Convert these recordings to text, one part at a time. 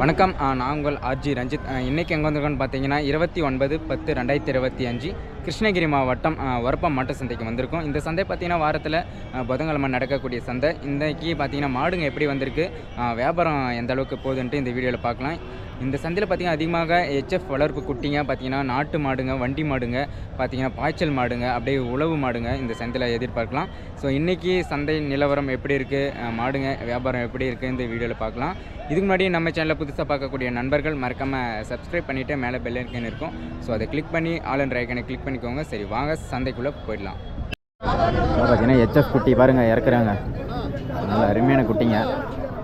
வணக்கம். நான் உங்கள் ஆர்ஜி ரஞ்சித். இன்றைக்கி எங்கே வந்திருக்கோன்னு பார்த்தீங்கன்னா இருபத்தி ஒன்பது பத்து ரெண்டாயிரத்தி இருபத்தி அஞ்சு கிருஷ்ணகிரி மாவட்டம் ஒரப்பம் மாட்டு சந்தைக்கு வந்திருக்கோம். இந்த சந்தை பார்த்தீங்கன்னா வாரத்தில் புதன்கிழமை நடக்கக்கூடிய சந்தை. இன்றைக்கி பார்த்தீங்கன்னா மாடுங்க எப்படி வந்திருக்கு வியாபாரம் எந்த அளவுக்கு போகுதுன்ட்டு இந்த வீடியோவில் பார்க்கலாம். இந்த சந்தையில் பார்த்தீங்கன்னா அதிகமாக ஹெச்எஃப் வளர்ப்பு குட்டிங்க பார்த்தீங்கன்னா நாட்டு மாடுங்க வண்டி மாடுங்க பார்த்தீங்கன்னா பாய்ச்சல் மாடுங்க அப்படியே உழவு மாடுங்க இந்த சந்தையில் எதிர்பார்க்கலாம். ஸோ இன்றைக்கி சந்தை நிலவரம் எப்படி இருக்குது மாடுங்க வியாபாரம் எப்படி இருக்குது இந்த வீடியோவில் பார்க்கலாம் இதுக்கு முன்னாடி நம்ம சேனலில் புதுசாக பார்க்கக்கூடிய நண்பர்கள் மறக்காமல் சப்ஸ்கிரைப் பண்ணிவிட்டு மேலே பெல் ஐக்கன் இருக்கும். ஸோ அதை கிளிக் பண்ணி ஆல் அண்ட் ஐக்கனை கிளிக் பண்ணிக்கோங்க. சரி வாங்க சந்தைக்குள்ளே போயிடலாம். பார்த்தீங்கன்னா ஹெச்எஃப் குட்டி பாருங்கள் இறக்குறாங்க. நல்லா அருமையான குட்டிங்க.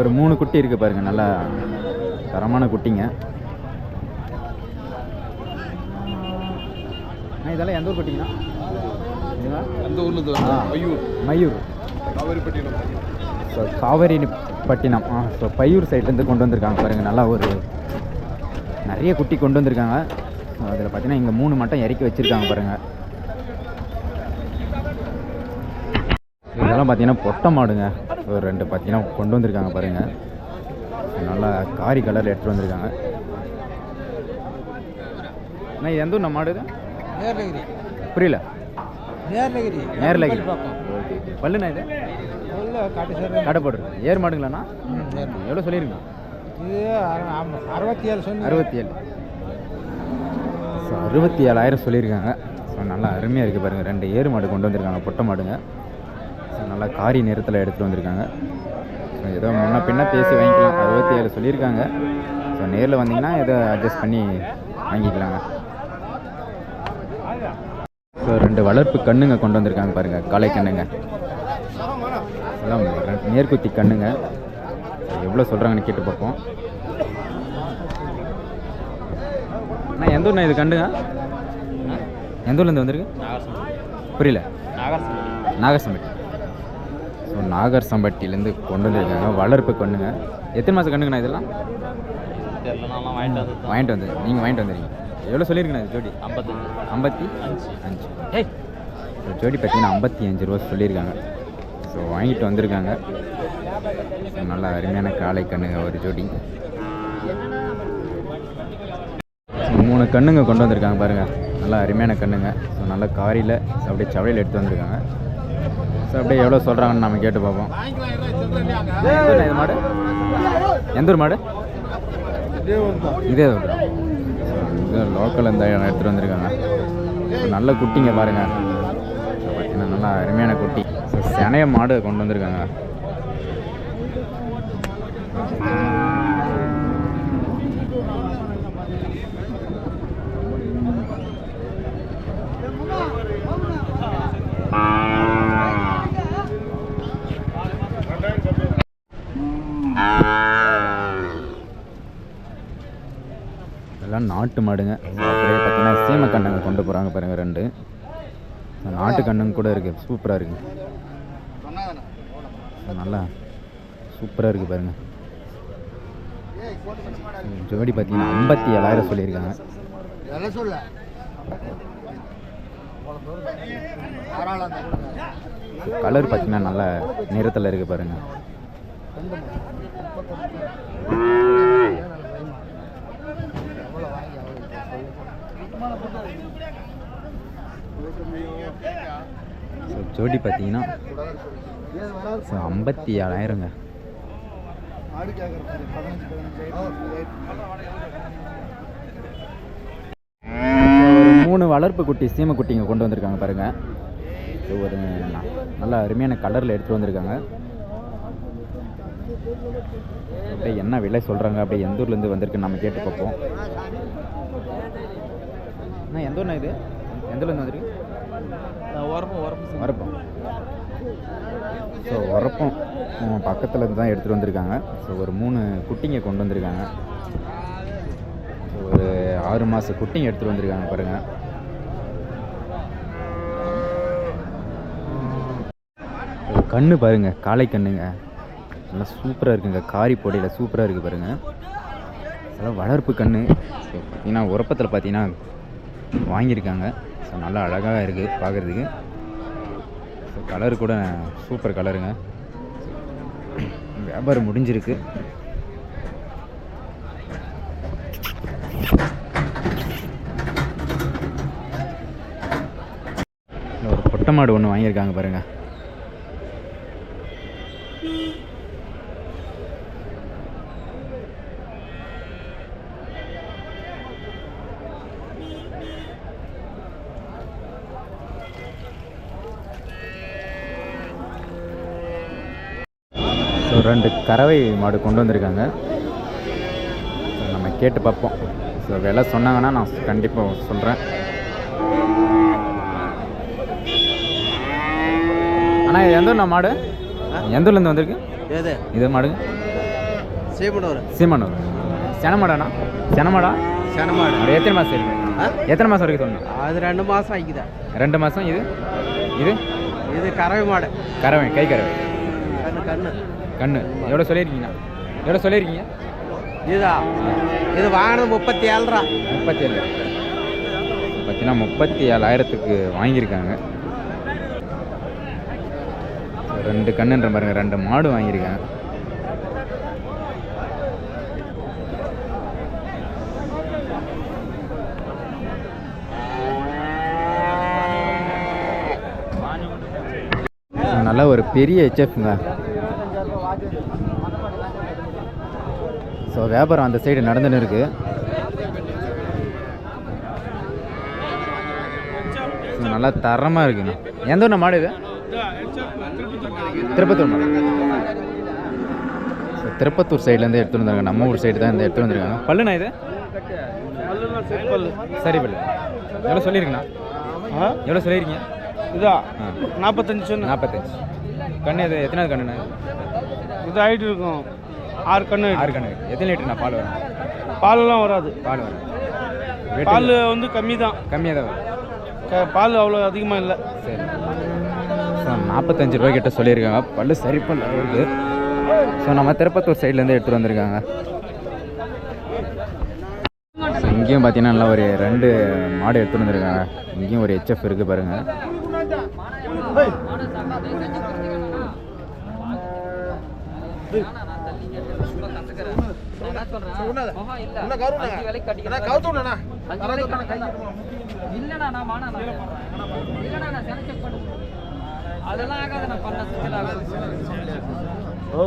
ஒரு மூணு குட்டி இருக்குது பாருங்கள் நல்லா தரமான குட்டிங்க. இதெல்லாம் எந்த ஊர் குட்டிங்கண்ணா? இதுங்களா? அந்த ஊர்ல ஆ. ஐயூர் மயூர். காவேரிப்பட்டினம். ஸோ காவேரி பட்டினம் ஆ ஸோ பையூர் சைட்லேருந்து கொண்டு வந்திருக்காங்க பாருங்கள் நல்லா ஒரு நிறைய குட்டி கொண்டு வந்திருக்காங்க. அதில் பார்த்தீங்கன்னா இங்கே மூணு மட்டும் இறக்கி வச்சுருக்காங்க பாருங்கள் இதெல்லாம் பார்த்தீங்கன்னா பொட்டை மாடுங்க. ஒரு ரெண்டு பார்த்தீங்கன்னா கொண்டு வந்திருக்காங்க பாருங்கள் நல்லா காரி கலரில் எடுத்துகிட்டு வந்திருக்காங்க. அண்ணா இது எந்த ஊர் நம்ம மாடு? நேர்லகிரி புரியல. நேர்லகிரி ஓகே பல்லுண்ணா இது? உள்ள காட்டு சேர். கடை போடுறது. ஏர் மாடுங்களாண்ணா? எவ்வளோ சொல்லியிருங்க இது அறுபத்தி ஏழு சொன்னீங்க. அறுபத்தி ஏழு ஸோ அறுபத்தி ஏழாயிரம் சொல்லியிருக்காங்க. ஸோ நல்லா அருமையாக இருக்குது பாருங்கள் ரெண்டு ஏறு மாடு கொண்டு வந்திருக்காங்க பொட்டை மாடுங்க. நல்லா காரி நிறத்தில் எடுத்துகிட்டு வந்திருக்காங்க. ஸோ ஏதோ முன்ன பின்ன பேசி வாங்கிக்கலாம். அறுபத்தி ஏழு சொல்லியிருக்காங்க. ஸோ நேரில் வந்தீங்கன்னா ஏதோ அட்ஜஸ்ட் பண்ணி வாங்கிக்கலாங்க. ஸோ ரெண்டு வளர்ப்பு கண்ணுங்க கொண்டு வந்திருக்காங்க பாருங்கள் காளை கண்ணுங்க. எல்லாம் நேர்குத்தி கண்ணுங்க. எவ்வளோ சொல்கிறாங்கன்னு கேட்டு பார்ப்போம். அண்ணா எந்த ஊர்ண்ணா இது கண்டுங்க எந்த ஊர்லேருந்து வந்திருக்கு? புரியல. நாகர்சம்பட்டி. ஸோ நாகர்சம்பட்டியிலேருந்து கொண்டு வந்திருக்காங்க வளர்ப்பு கண்ணுங்க. எத்தனை மாதம் கண்ணுங்கண்ணா இதெல்லாம்? வாங்கிட்டு வந்து நீங்கள் வாங்கிட்டு வந்துருக்கீங்க எவ்வளோ சொல்லியிருக்கண்ணா இது ஜோடி? ஐம்பத்தி அஞ்சு. ஏய் ஜோடி பார்த்தீங்கன்னா ஐம்பத்தி அஞ்சு ரூபா சொல்லியிருக்காங்க. ஸோ வாங்கிட்டு வந்திருக்காங்க. ஸோ நல்ல அருமையான காளை கண்ணுங்க ஒரு ஜோடி. மூணு கண்ணுங்க கொண்டு வந்திருக்காங்க பாருங்கள் நல்லா அருமையான கண்ணுங்க. ஸோ நல்ல காரியில் அப்படியே சவடையில் எடுத்து வந்திருக்காங்க. ஸோ அப்படியே எவ்வளோ சொல்கிறாங்கன்னு நம்ம கேட்டு பார்ப்போம். எந்த இது மாடு? எந்த ஊர் மாடு? இதே இது லோக்கல் இந்த எடுத்துகிட்டு வந்திருக்காங்க. நல்ல குட்டிங்க பாருங்கள் பார்த்தீங்கன்னா நல்லா அருமையான குட்டி. ஸோ செனைய மாடு கொண்டு வந்திருக்காங்க எல்லாம் நாட்டு மாடுங்க. அப்படியே பார்த்தீங்கன்னா சீமை கண்ணுங்க கொண்டு போகிறாங்க பாருங்க ரெண்டு. நாட்டு கண்ணுங்க கூட இருக்குது சூப்பராக இருக்குது நல்லா சூப்பராக இருக்குது பாருங்க. ஜோடி பார்த்தீங்கன்னா ஐம்பத்தி ஏழாயிரம் சொல்லியிருக்காங்க. கலர் பார்த்தீங்கன்னா நல்ல நிறத்தில் இருக்குது பாருங்க ஸோ ஜோடி பார்த்தீங்கன்னா ஸோ ஐம்பத்தி ஏழாயிரங்க. ஒரு மூணு வளர்ப்பு குட்டி சீமை குட்டிங்க கொண்டு வந்திருக்காங்க பாருங்க. ஸோ ஒரு நல்ல அருமையான கலரில் எடுத்துகிட்டு வந்திருக்காங்க. அப்படியே என்ன விலை சொல்கிறாங்க அப்படியே எந்த ஊர்லேருந்து வந்திருக்குன்னு நம்ம கேட்டு பார்ப்போம். அண்ணா எந்த ஊர்ண்ணா இது? எந்த ஊர்லேருந்து வந்திருக்கு? வரப்போம். ஸோ உரப்பம் பக்கத்தில் இருந்து தான் எடுத்துகிட்டு வந்திருக்காங்க. ஸோ ஒரு மூணு குட்டிங்க கொண்டு வந்திருக்காங்க. ஒரு ஆறு மாத குட்டிங்க எடுத்துகிட்டு வந்திருக்காங்க பாருங்கள் கண்ணு பாருங்க காளை கண்ணுங்க. நல்லா சூப்பராக இருக்குங்க. காரி பொடியில் சூப்பராக இருக்குது பாருங்க. அதெல்லாம் வளர்ப்பு கண்ணு. ஸோ பார்த்தீங்கன்னா உரப்பத்தில் பார்த்தீங்கன்னா வாங்கியிருக்காங்க. ஸோ நல்லா அழகாக இருக்குது பார்க்குறதுக்கு கலர் கூட சூப்பர் கலருங்க வியாபாரம் முடிஞ்சிருக்கு. ஒரு பொட்டை மாடு ஒன்று வாங்கியிருக்காங்க பாருங்கள் ஸோ ரெண்டு கறவை மாடு கொண்டு வந்திருக்காங்க. நம்ம கேட்டு பார்ப்போம். ஸோ விலை சொன்னாங்கன்னா நான் கண்டிப்பாக சொல்கிறேன் அண்ணா இது எந்த ஊர்ண்ணா மாடு? எந்த ஊர்லேருந்து வந்திருக்கு? எது? இது மாடுங்க சீமனூர். சீமானூர். செனமாடாண்ணா செனமாடா சனமாடு எத்தனை மாதம் இருக்கு? எத்தனை மாதம் வரைக்கும் சொல்லணும் அது ரெண்டு மாதம் ஆகிக்குதா? ரெண்டு மாதம் இது? இது? இது கறவை மாடு. கறவை கை கறவை. கண்ணு கண்ணு. கண்ணு. எவ்வளோ சொல்லியிருக்கீங்கண்ணா எவ்வளோ சொல்லியிருக்கீங்க? இதா இது வாங்கினது முப்பத்தி ஏழு ரூபா முப்பத்தி ஏழு பார்த்தீங்கன்னா முப்பத்தி ஏழாயிரத்துக்கு வாங்கியிருக்காங்க. ரெண்டு கண்ணுன்ற பாருங்க ரெண்டு மாடு வாங்கியிருக்காங்க. நல்ல ஒரு பெரிய ஹெச்எஃப்ங்க ஸோ வியாபாரம் அந்த சைடு நடந்துன்னு இருக்கு. நல்லா தரமாக இருக்குண்ணா. எந்த ஊர்ண்ணா மாடு இது? திருப்பத்தூர் மாடு ஸோ திருப்பத்தூர் சைட்லேருந்து எடுத்துகிட்டு வந்தாங்க நம்ம ஊர் சைடு தான் இந்த எடுத்துகிட்டு வந்திருக்காங்க. பல்லுண்ணா இது? சரி பல்லு. எவ்வளோ சொல்லியிருக்குண்ணா எவ்வளோ சொல்லியிருக்கீங்க இதா நாற்பத்தஞ்சு நாற்பத்தஞ்சு கண்ணு இது எத்தனாவது கண்ணுண்ணா? இது ஆகிட்டு இருக்கும். ஆறு கண்ணு ஆறு கண்ணு. எத்தனை லிட்டர்ண்ணா பால் வரும்? பாலெல்லாம் வராது. பால் வரும் பால் வந்து கம்மி தான் கம்மியாக தான் வரும். பால் அவ்வளோ அதிகமாக இல்லை. சரி. ஸோ நாற்பத்தஞ்சு ரூபாய் கிட்ட சொல்லியிருக்காங்க. பல்லு சரி பண்ண ஸோ நம்ம திருப்பத்தூர் சைட்லேருந்து எடுத்துகிட்டு வந்திருக்காங்க. இங்கேயும் பார்த்தீங்கன்னா நல்லா ஒரு ரெண்டு மாடு எடுத்துகிட்டு வந்திருக்காங்க. இங்கேயும் ஒரு ஹெச்எஃப் இருக்குது பாருங்கள் இல்லைண்ணா நான் மாணா இல்லைண்ணா நான் சென செக் பண்ணு அதெல்லாம் ஆகாது நான் பண்ண சுத்தல ஆகாது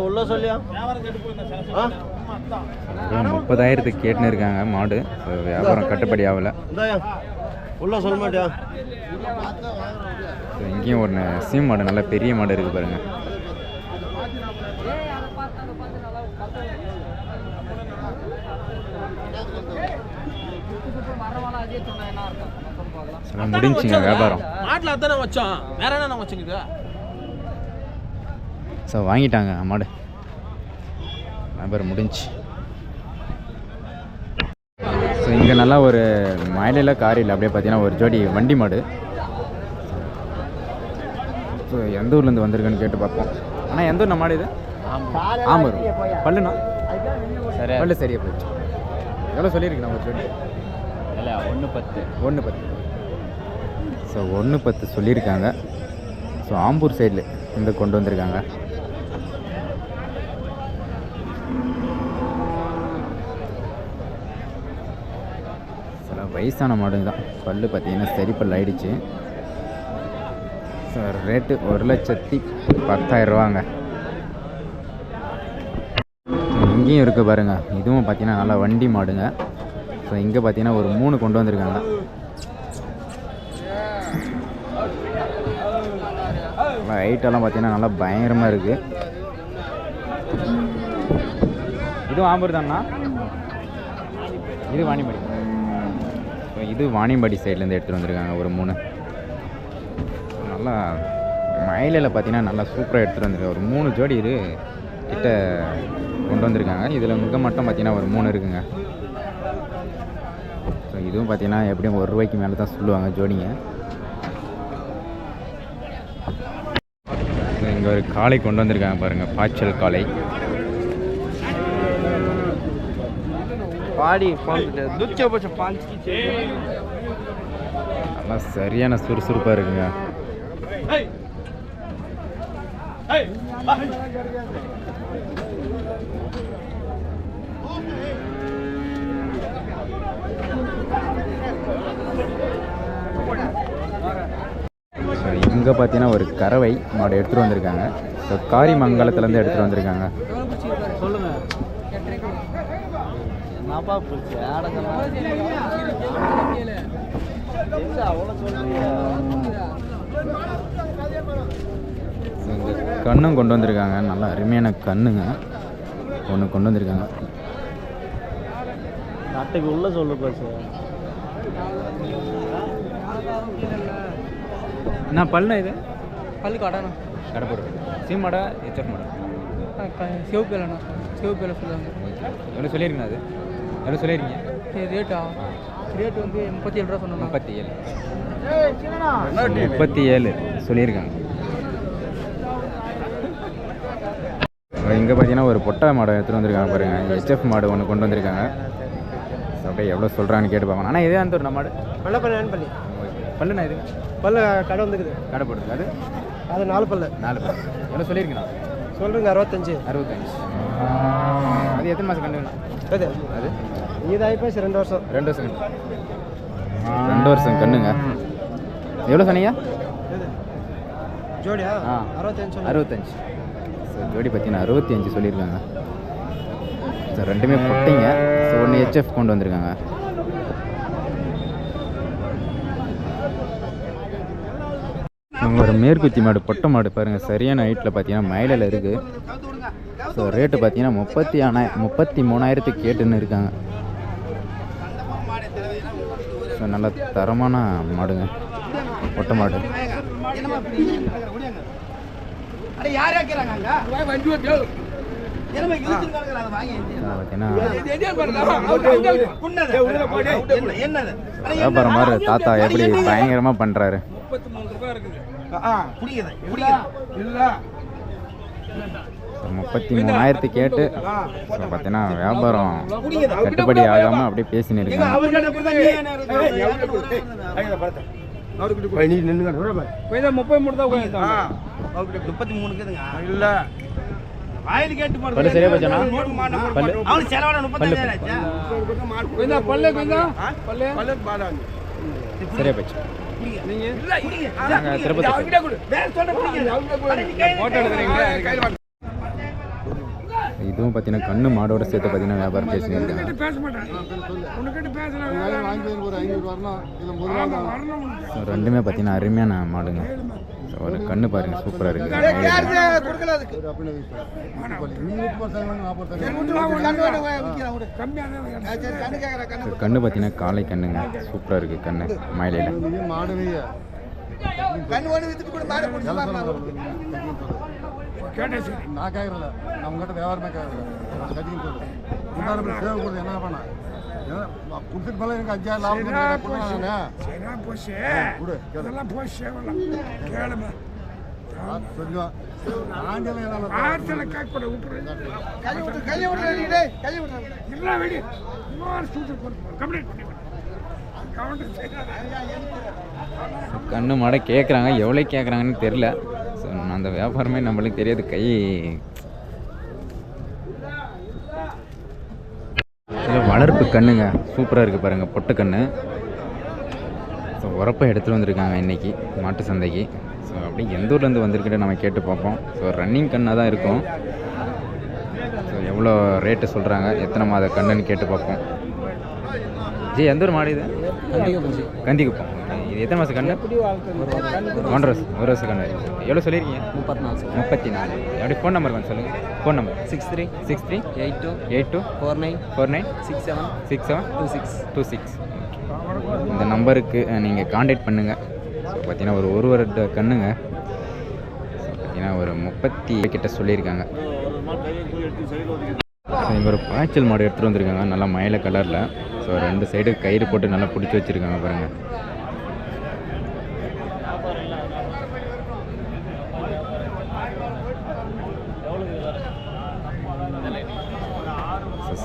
உள்ள சொல்லியா முப்பதாயிரத்துக்கு கேட்டுன்னு இருக்காங்க மாடு வியாபாரம் கட்டுப்படி ஆகலை. உள்ள சொல்ல மாட்டியா? இங்கேயும் ஒரு சீம் மாடு நல்ல பெரிய மாடு இருக்குது பாருங்கள் ஏய் அதை பார்த்து அதை பார்த்து நல்லா பார்த்து மரவாளம் அதே சொன்னா என்ன அர்த்தம் சொல்லுங்க பார்க்கலாம் ஸோ முடிஞ்சுங்க வியாபாரம். மாட்டில் அதானே வச்சோம். வேற என்ன வச்சுங்க ஸோ வாங்கிட்டாங்க மாடு வியாபாரம் முடிஞ்சு. ஸோ இங்கே நல்லா ஒரு மயிலில் காரில் அப்படியே பார்த்தீங்கன்னா ஒரு ஜோடி வண்டி மாடு. ஸோ எந்த ஊர்லேருந்து வந்திருக்குன்னு கேட்டு பார்ப்போம். ஆனால் எந்த ஊர் மாடு இது? ஆம்பூர். பல்லுண்ணா? சரி பல்லு சரியா போச்சு எவ்வளோ சொல்லியிருக்கு நம்ம ஜோடி? இல்லை ஒன்று பத்து. ஒன்று பத்து. ஸோ ஒன்று பத்து சொல்லியிருக்காங்க. ஸோ ஆம்பூர் சைடில் இருந்து கொண்டு வந்திருக்காங்க. சில வயசான மாடுங்க தான். பல்லு பார்த்தீங்கன்னா சரி பல் ஆயிடுச்சு. ஸோ ரேட்டு ஒரு லட்சத்தி பத்தாயிரம் இங்கேயும் இருக்குது பாருங்கள் இதுவும் பார்த்தீங்கன்னா நல்லா வண்டி மாடுங்க. ஸோ இங்கே பார்த்தீங்கன்னா ஒரு மூணு கொண்டு வந்திருக்காங்க. நல்லா ஹைட்டெல்லாம் பார்த்தீங்கன்னா நல்லா பயங்கரமாக இருக்குது இதுவும் ஆம்பூர் தானா இது வாணிபடி ஸோ இது வாணியம்பாடி சைட்லேருந்து எடுத்துகிட்டு வந்திருக்காங்க ஒரு மூணு. நல்லா மயிலையில் பார்த்தீங்கன்னா நல்லா சூப்பராக எடுத்துகிட்டு வந்திருக்காங்க. ஒரு மூணு ஜோடி இது. கிட்ட கொண்டு வந்திருக்காங்க இதில் மிக மட்டும் பார்த்தீங்கன்னா ஒரு மூணு இருக்குங்க ஸோ இதுவும் பார்த்தீங்கன்னா எப்படியும் ஒரு ரூபாய்க்கு மேலே தான் சொல்லுவாங்க ஜோடிங்க இங்கே ஒரு காளை கொண்டு வந்திருக்காங்க பாருங்கள் பாய்ச்சல் காளை பாடி நல்லா சரியான சுறுசுறுப்பாக இருக்குங்க இங்கே பார்த்தீங்கன்னா ஒரு கறவை மாடு எடுத்துகிட்டு வந்திருக்காங்க. ஸோ காரிமங்கலத்துலேருந்து எடுத்துகிட்டு வந்திருக்காங்க. கண்ணும் கொண்டு வந்திருக்காங்க. நல்லா அருமையான கண்ணுங்க. ஒன்று கொண்டு வந்திருக்காங்க. நாட்டுக்கு உள்ள சொல்லு என்ன பல்லுண்ணா இது? பல்லு காடாண்ணா கடை போடு சீம் மாடா ஹெச்எஃப் மாடா? சிவப்பு இல்லைண்ணா சிவப்பு இல்லை சொல்லுவாங்க. எவ்வளோ சொல்லியிருக்கீங்க அது? எவ்வளோ சொல்லியிருக்கீங்க? ரேட்டா ரேட் வந்து முப்பத்தி ஏழு ரூபா சொன்னோம் முப்பத்தி ஏழு. முப்பத்தி ஏழு சொல்லியிருக்காங்க. இங்கே பார்த்தீங்கன்னா ஒரு பொட்டை மாடு எடுத்துகிட்டு வந்திருக்காங்க பாருங்க. ஹெச்எஃப் மாடு ஒன்று கொண்டு வந்திருக்காங்க. அப்படியே எவ்வளோ சொல்கிறான்னு கேட்டு பார்க்கணும் ஆனால் இதே அந்த ஒரு மாடு? பல்ல பல்ல பண்ணி. பல்லுண்ணா இது? பல்ல கடை வந்துக்குது. கடை போடுறது அது? அது நாலு பல்லு. நாலு பல்லு. எவ்வளோ சொல்லியிருக்கீங்களா சொல்றீங்க அறுபத்தஞ்சு. அறுபத்தஞ்சு. அது எத்தனை மாதம் கண்டுங்கண்ணா அது? அது? இதாகி போச்சு ரெண்டு வருஷம். ரெண்டு வருஷம் ரெண்டு வருஷம் கண்ணுங்க. எவ்வளோ சொன்னீங்க? ஜோடியா? ஆ. அறுபத்தஞ்சு. அறுபத்தஞ்சு. ஜோடி பார்த்தீங்கன்னா அறுபத்தி அஞ்சு சொல்லியிருக்காங்க. ஸோ ரெண்டுமே பொட்டிங்க. ஸோ ஒன்று ஹெச்எஃப் கொண்டு வந்திருக்காங்க. இவங்க ஒரு மேற்குத்தி மாடு பொட்டை மாடு பாருங்கள் சரியான ஹைட்டில் பார்த்தீங்கன்னா மயிலில் இருக்குது ஸோ ரேட்டு பார்த்தீங்கன்னா முப்பத்தி ஆனா முப்பத்தி மூணாயிரத்துக்கு கேட்டுன்னு இருக்காங்க. ஸோ நல்ல தரமான மாடுங்க. பொட்டை மாடு. வியாபாரம் மாதிரி தாத்தா எப்படி பயங்கரமாக பண்ணுறாரு முப்பத்தி மூணாயிரத்து கேட்டு ஸோ பார்த்தீங்கன்னா வியாபாரம் கட்டுப்படி ஆகாமல் அப்படியே பேசின்னு இருக்காங்க முப்பத்தி மூணுக்குதுங்க இல்ல. வாயில் கேட்டு பல்லு சரியா பல்லு அவனுக்கு செலவான சரியா போச்சு. திருப்பதி இதுவும் பார்த்தீங்கன்னா கண்ணு மாடோட சேர்த்து பார்த்தீங்கன்னா வியாபாரம் ஸோ ரெண்டுமே பார்த்தீங்கன்னா அருமையான மாடுங்க. ஒரு கண்ணு பாருங்க சூப்பராக இருக்குது ஸோ கண்ணு பார்த்தீங்கன்னா காலை கண்ணுங்க. சூப்பராக இருக்குது கண்ணு மயிலையில் நான் கேட்கறல நம்ம கிட்ட வியாபாரமே கேட்கறல கட்டிக்கிட்டு சொல்லு முன்னாடி சேவை கொடுத்து என்ன பண்ண? கொடுத்துட்டு போல எனக்கு அஞ்சாயிரம் லாபம் கொடு சொல்லுவா. ஆண்டியில் ஸோ கண்ணு மாடை கேட்குறாங்க எவ்வளோ கேட்குறாங்கன்னு தெரில அந்த வியாபாரமே நம்மளுக்கு தெரியாது. கை வளர்ப்பு கண்ணுங்க. சூப்பராக இருக்குது பாருங்கள் பொட்டு கண்ணு. ஸோ உரப்பை எடுத்துகிட்டு வந்திருக்காங்க இன்றைக்கி மாட்டு சந்தைக்கு. ஸோ அப்படியே எந்த ஊர்லேருந்து வந்திருக்கிட்டே நம்ம கேட்டு பார்ப்போம். ஸோ ரன்னிங் கண்ணாக தான் இருக்கும். ஸோ எவ்வளோ ரேட்டு சொல்கிறாங்க எத்தனை மாத கண்ணுன்னு கேட்டு பார்ப்போம். ஜி எந்த ஒரு மாடு இது? கந்திக்குப்பம் இது எத்தனை மாதம் கண்ணு ஒன்றரை வருஷம் ஒரு வருஷம் கண்ணு எவ்வளோ சொல்லியிருக்கீங்க? முப்பத்தி நாலு. முப்பத்தி நாலு. அப்படி ஃபோன் நம்பர் கொஞ்சம் சொல்லுங்கள் phone number six three six three eight two eight two four nine four nine six seven six seven two six two six இந்த நம்பருக்கு நீங்கள் காண்டாக்ட் பண்ணுங்கள் ஸோ பார்த்தீங்கன்னா ஒரு ஒரு வருட கண்ணுங்க. பார்த்தீங்கன்னா ஒரு முப்பத்தி கிட்ட சொல்லியிருக்காங்க. ஒரு பாய்ச்சல் மாடு எடுத்துகிட்டு வந்திருக்காங்க. நல்லா மயில கலரில் ஸோ ரெண்டு சைடு கயிறு போட்டு நல்லா பிடிச்சி வச்சுருக்காங்க பாருங்கள்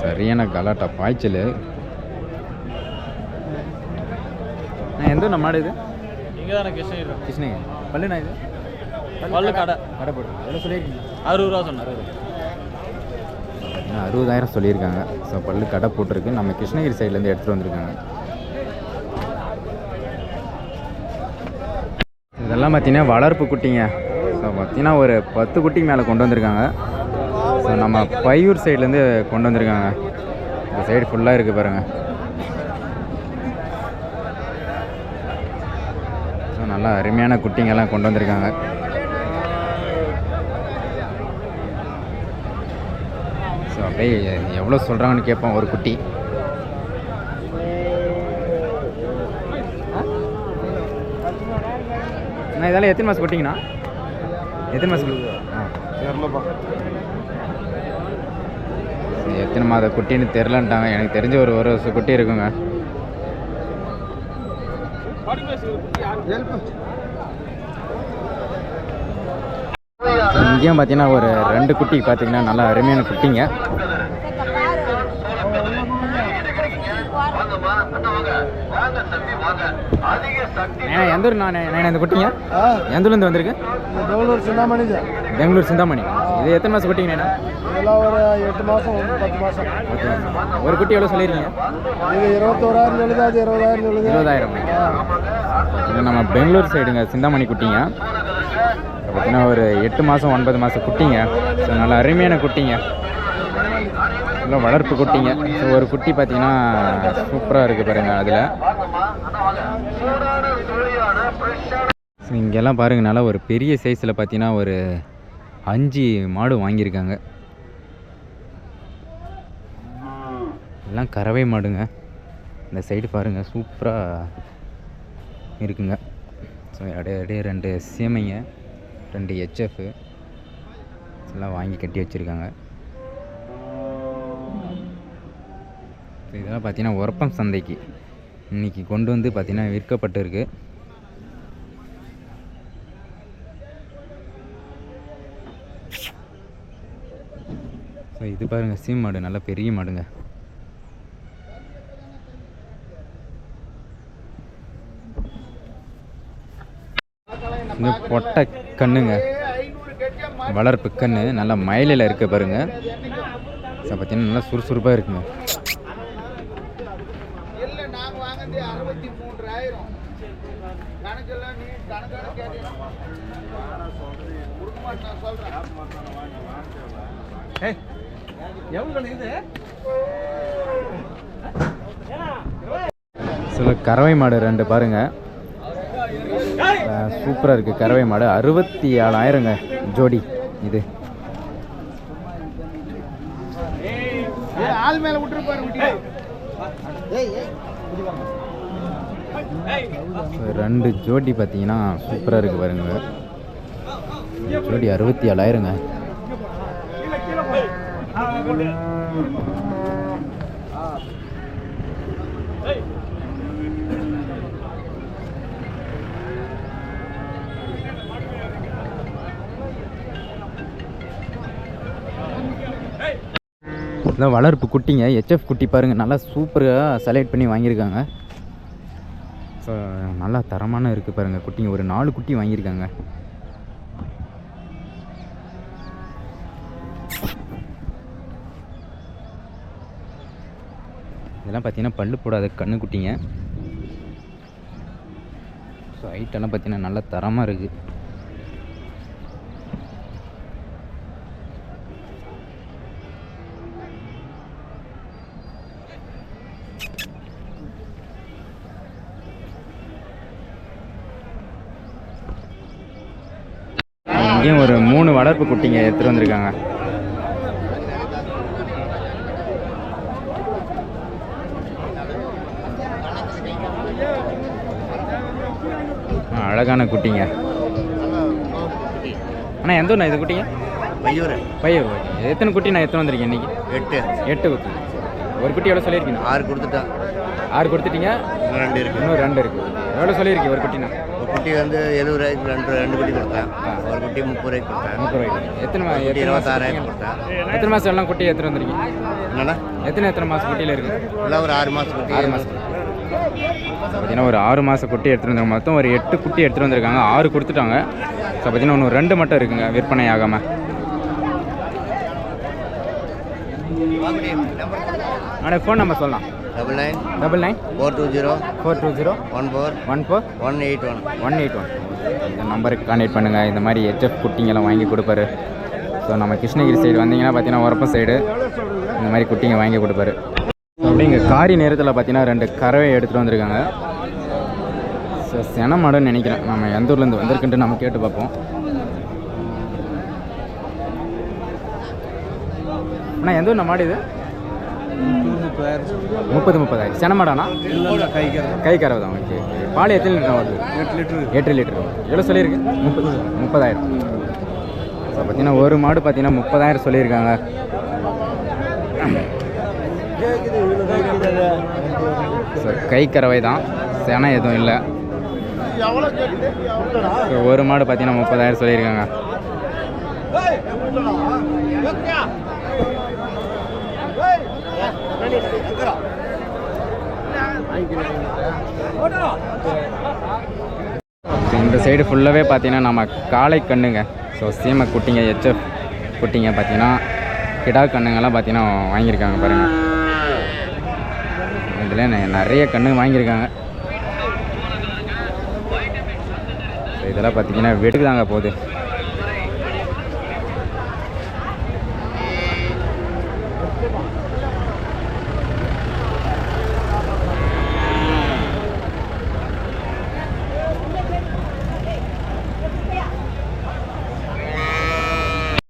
சரியான கலாட்டா பாய்ச்சல். நான் எந்த ஊர் மாடு இது? இங்கே தானே கிருஷ்ணகிரி கிருஷ்ணகிரி. பல்லுண்ணா இது? பல்லு கடை. கடை போட்டு எவ்வளோ சொல்லியிருக்கீங்க அறுபது ரூபா சொன்னார். பார்த்தீங்கன்னா அறுபதாயிரம் சொல்லியிருக்காங்க. ஸோ பல்லு கடை போட்டிருக்கு. நம்ம கிருஷ்ணகிரி சைட்லேருந்து எடுத்துகிட்டு வந்திருக்காங்க. இதெல்லாம் பார்த்தீங்கன்னா வளர்ப்பு குட்டிங்க. ஸோ பார்த்தீங்கன்னா ஒரு பத்து குட்டி மேலே கொண்டு வந்திருக்காங்க. ஸோ நம்ம பையூர் சைட்லேருந்து கொண்டு வந்திருக்காங்க. இந்த சைடு ஃபுல்லாக இருக்குது பாருங்கள் ஸோ நல்லா அருமையான குட்டிங்கெல்லாம் கொண்டு வந்திருக்காங்க. ஸோ அப்படியே எவ்வளோ சொல்கிறாங்கன்னு கேட்போம் ஒரு குட்டி. அண்ணா இதெல்லாம் எத்தனை மாதம் குட்டிங்கண்ணா எத்தனை மாதம் ஆ. தெரிலப்பா சரி, எத்தனை மாத குட்டின்னு தெரிலன்ட்டாங்க எனக்கு தெரிஞ்ச ஒரு ஒரு வருஷம் குட்டி இருக்குங்க. இங்கேயும் பார்த்தீங்கன்னா ஒரு ரெண்டு குட்டி பார்த்தீங்கன்னா நல்லா அருமையான குட்டிங்க. எந்த ஊர் நான் நான் இந்த குட்டிங்க? எந்த ஊர்லேருந்து வந்திருக்கு? பெங்களூர் சின்னாமணி பெங்களூர் சிந்தாமணி. இது எத்தனை மாதம் குட்டிங்க நான் இதெல்லாம் ஒரு எட்டு மாதம் பத்து மாதம் ஒரு குட்டி எவ்வளோ சொல்லியிருக்கீங்க இது இருபத்தோராயிரம் எழுது அது இருபதாயிரம் எழுது. இருபதாயிரம். இது நம்ம பெங்களூர் சைடுங்க சிந்தாமணி குட்டிங்க. பார்த்தீங்கன்னா ஒரு எட்டு மாதம் ஒன்பது மாதம் குட்டிங்க. ஸோ நல்ல அருமையான குட்டிங்க. நல்லா வளர்ப்பு குட்டிங்க. ஸோ ஒரு குட்டி பார்த்தீங்கன்னா சூப்பராக இருக்குது பாருங்கள் அதில். ஸோ இங்கெல்லாம் பாருங்கள் நல்லா ஒரு பெரிய சைஸில் பார்த்தீங்கன்னா ஒரு அஞ்சு மாடு வாங்கியிருக்காங்க. எல்லாம் கறவை மாடுங்க. இந்த சைடு பாருங்கள் சூப்பராக இருக்குங்க. ஸோ அப்படியே அப்படியே ரெண்டு சீமைங்க. ரெண்டு ஹெச்எஃப்பு எல்லாம் வாங்கி கட்டி வச்சுருக்காங்க. இதெல்லாம் பார்த்தீங்கன்னா உரப்பம் சந்தைக்கு. இன்றைக்கி கொண்டு வந்து பார்த்திங்கன்னா விற்கப்பட்டிருக்கு. ஸோ இது பாருங்கள் சீம் மாடு நல்ல பெரிய மாடுங்க. இந்த பொட்டை கண்ணுங்க. வளர்ப்பு கண்ணு நல்லா மயிலில் இருக்க பாருங்க. ஸோ பார்த்தீங்கன்னா நல்லா சுறுசுறுப்பாக இருக்குங்க. சில கறவை மாடு ரெண்டு பாருங்க. சூப்பராக இருக்குது கறவை மாடு அறுபத்தி ஏழாயிரங்க. ஜோடி. இது. ஆள் மேல விட்டுருப்பாரு ரெண்டு ஜோடி பார்த்தீங்கன்னா சூப்பராக இருக்குது பாருங்க. ஜோடி அறுபத்தி ஏழாயிரங்க. இதான் வளர்ப்பு குட்டிங்க. ஹெச்எஃப் குட்டி பாருங்கள் நல்லா சூப்பராக செலக்ட் பண்ணி வாங்கியிருக்காங்க. ஸோ நல்லா தரமான இருக்குது பாருங்கள் குட்டிங்க. ஒரு நாலு குட்டி வாங்கியிருக்காங்க. இதெல்லாம் பார்த்தீங்கன்னா பல்லு போடாத கண்ணு குட்டிங்க. ஸோ ஹைட்டெல்லாம் பார்த்தீங்கன்னா நல்லா தரமாக இருக்குது இங்கேயும் ஒரு மூணு வளர்ப்பு குட்டிங்க எடுத்துகிட்டு வந்திருக்காங்க. ஆ, அழகான குட்டிங்க. அண்ணா எந்த ஊர்ண்ணா இது குட்டிங்க? பையூர். ஓகே. எத்தனை குட்டி நான் எத்தனை வந்திருக்கேன் இன்னைக்கு? எட்டு. எட்டு குட்டி. ஒரு குட்டி எவ்வளோ சொல்லியிருக்கீங்க? ஆறு கொடுத்துட்டான் ஆறு கொடுத்துட்டீங்க? ரெண்டு இருக்கு. இன்னும் ரெண்டு இருக்குது எவ்வளோ சொல்லியிருக்கீங்க ஒரு குட்டினா? ஒரு குட்டி வந்து எழுபது ரூபாய்க்கு ரெண்டு ரெண்டு குட்டி கொடுத்தேன் ஒரு குட்டி முப்பது ரூபாய்க்கு கொடுத்தேன் முப்பது ரூபாய்க்கு. எத்தனை மா- குட்டி எத்தனை மாதம் இருபத்தாறாயிரம் கொடுத்தேன் எத்தனை மாதம் எல்லாம் குட்டி எத்தனை வந்திருக்கீங்க? என்னண்ணா? எத்தனை எத்தனை மாதம் குட்டியில் இருக்குது எல்லாம் ஒரு ஆறு மாதம் குட்டி. ஆறு மாதம் பார்த்தீங்கன்னா ஒரு ஆறு மாதம் குட்டி எடுத்துகிட்டு வந்தாங்க மொத்தம் ஒரு எட்டு குட்டி எடுத்துகிட்டு வந்திருக்காங்க. ஆறு கொடுத்துட்டாங்க. ஸோ பார்த்தீங்கன்னா இன்னும் ரெண்டு மட்டும் இருக்குங்க. விற்பனை ஆகாமல் ஆனால் ஃபோன் நம்பர் சொல்லலாம். Double nine double nine four two zero four two zero one four one four one eight one one eight one இந்த நம்பருக்கு கான்டெக்ட் பண்ணுங்கள் இந்த மாதிரி ஹெச்எஃப் குட்டிங்கெல்லாம் வாங்கி கொடுப்பாரு. ஸோ நம்ம கிருஷ்ணகிரி சைடு வந்தீங்கன்னா பார்த்தீங்கன்னா உரப்பம் சைடு இந்த மாதிரி குட்டிங்க வாங்கி கொடுப்பாரு. அப்படி இங்கே காரி நேரத்தில் பார்த்தீங்கன்னா ரெண்டு கறவை எடுத்துகிட்டு வந்திருக்காங்க. ஸோ சென மாடுன்னு நினைக்கிறேன். நம்ம எந்த ஊர்லேருந்து வந்திருக்குன்ட்டு நம்ம கேட்டு பார்ப்போம். அண்ணா எந்த ஊர் மாடு இது? முப்பது முப்பதாயிரம். சென மாடாண்ணா கை கறவை தான் ஓகே. பால் எத்தனை லிட்டர் வருது எட்டு லிட்டர். எட்டு லிட்டர். எவ்வளோ சொல்லியிருக்கு? முப்பது. முப்பதாயிரம். ஸோ பார்த்தீங்கன்னா ஒரு மாடு பார்த்தீங்கன்னா முப்பதாயிரம் சொல்லியிருக்காங்க. ஸோ கை கறவை தான் செனை எதுவும் இல்லை. ஸோ ஒரு மாடு பார்த்தீங்கன்னா முப்பதாயிரம் சொல்லியிருக்காங்க. இந்த சைடு ஃபுல்லாகவே பார்த்தீங்கன்னா நம்ம காளை கண்ணுங்க. ஸோ சீமை குட்டிங்க எச்எஃப் குட்டிங்க பார்த்தீங்கன்னா கிடா கண்ணுங்கெல்லாம் பார்த்தீங்கன்னா வாங்கியிருக்காங்க பாருங்கள் இதில் நிறைய கண்ணு வாங்கியிருக்காங்க. இதெல்லாம் பார்த்தீங்கன்னா வெட்டுக்கு தாங்க போகுது.